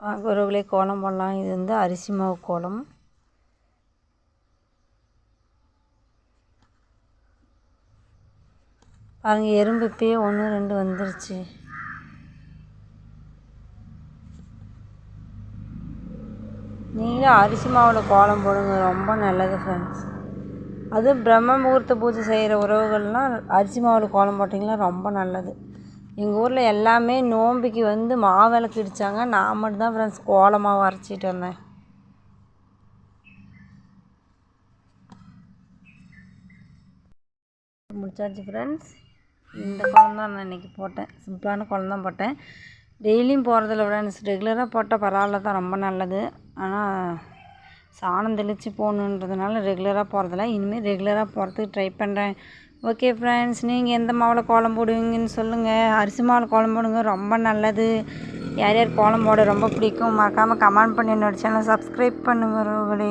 உறவுகளே கோலம் போடலாம். இது வந்து அரிசி மாவு கோலம். பாருங்கள் எறும்பு இப்பயே ஒன்று ரெண்டு வந்துருச்சு. நீங்களும் அரிசி மாவில் கோலம் போடுங்க. ரொம்ப நல்லது ஃப்ரெண்ட்ஸ் அதுவும் பிரம்ம முகூர்த்த பூஜை செய்கிற உறவுகள்லாம் அரிசி மாவில் கோலம் போட்டிங்கன்னா ரொம்ப நல்லது. எங்கள் ஊரில் எல்லாமே நோம்பிக்கு வந்து மாவிளக்கு இடித்தாங்க நான் மட்டும்தான் ஃப்ரெண்ட்ஸ் கோலமாவு அரைச்சிட்டு வந்தேன். முடிச்சாச்சு ஃப்ரெண்ட்ஸ் இந்த கோலம் தான் நான் இன்றைக்கி போட்டேன். சிம்பிளான கோலம் தான் போட்டேன். டெய்லியும் போகிறதில்ல ஃப்ரெண்ட்ஸ் ரெகுலராக போட்டால் பரவாயில்ல தான் ரொம்ப நல்லது. ஆனால் சாணம் தெளித்து போகணுன்றதுனால ரெகுலராக போகிறதில்ல இனிமேல் ரெகுலராக போகிறதுக்கு ட்ரை பண்ணுறேன் ஓகே ஃப்ரெண்ட்ஸ் நீங்கள் எந்த மாவில் கோலம் போடுவீங்கன்னு சொல்லுங்கள் அரிசி மாவில் கோலம் போடுங்க ரொம்ப நல்லது. யார் யார் கோலம் போட ரொம்ப பிடிக்கும் மறக்காமல் கமெண்ட் பண்ணி என்னோடய சேனல் சப்ஸ்கிரைப் பண்ணுங்க உறவுகளே